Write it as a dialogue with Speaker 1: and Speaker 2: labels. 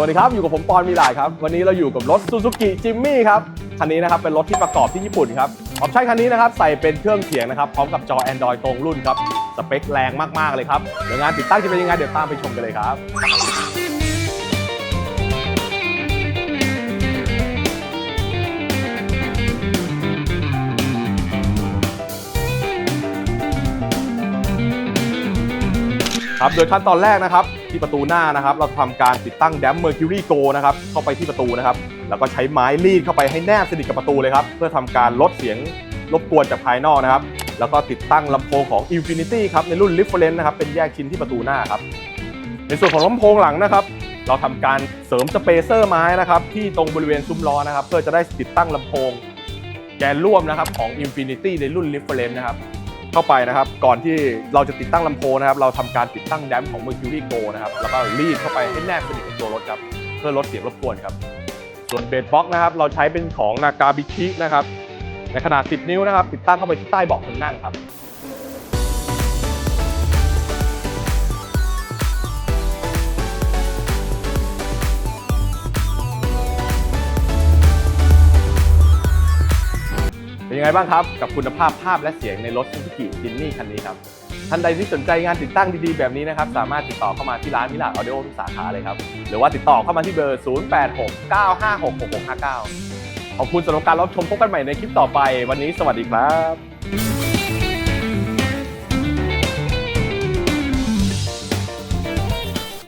Speaker 1: สวัสดีครับ อยู่กับผมปอนมีหลายครับ วันนี้เราอยู่กับรถ Suzuki Jimmy ครับ คันนี้นะครับเป็นรถที่ประกอบที่ญี่ปุ่นครับออปชั่นคันนี้นะครับใส่เป็นเครื่องเขียงนะครับพร้อมกับจอ Android ตรงรุ่นครับ สเปคแรงมากๆเลยครับเดี๋ยวงานติดตั้งจะเป็นยังไงเดี๋ยวตามไปชมกันเลยครับ ครับโดยขั้นตอนแรกนะครับที่ประตูหน้านะครับ เราทำการติดตั้งแดม Mercury Go นะครับเข้าไปที่ประตูนะครับ แล้วก็ใช้ไม้รีดเข้าไปให้แนบสนิทกับประตูเลยครับ เพื่อทำการลดเสียงรบกวนจากภายนอกนะครับ แล้วก็ติดตั้งลำโพงของ Infinity ครับในรุ่น Reference นะครับเป็นแยกชิ้นที่ประตูหน้าครับ ในส่วนของลำโพงหลังนะครับ เราทำการเสริมสเปเซอร์ไม้นะครับที่ตรงบริเวณซุ้มล้อนะครับ เพื่อจะได้ติดตั้งลำโพงแกนร่วมนะครับของ Infinity ในรุ่น Reference นะครับ เข้าไปนะครับ ก่อนที่เราจะติดตั้งลำโพงนะครับ เราทำการติดตั้งแดมของ Mercury Go นะครับ แล้วก็รีดเข้าไปให้แนบสนิทกับตัวรถครับ เพื่อลดเสียงรบกวนครับ ส่วนเบสบ็อกนะครับ เราใช้เป็นของนากาบิชินะครับ ในขนาด 10 นิ้วนะครับ ติดตั้งเข้าไปที่ใต้เบาะคนนั่งครับ ยังไงบ้างครับ กับคุณภาพภาพและเสียงในรถ Suzuki Jimny คันนี้ครับ ท่านใดที่สนใจงานติดตั้งดีๆ แบบนี้นะครับ สามารถติดต่อเข้ามาที่ร้านมิลาออดิโอทุกสาขาเลยครับ หรือว่าติดต่อเข้ามาที่เบอร์ 0869566659 ขอบคุณสำหรับการรับชมพบกันใหม่ในคลิปต่อไป วันนี้สวัสดีครับ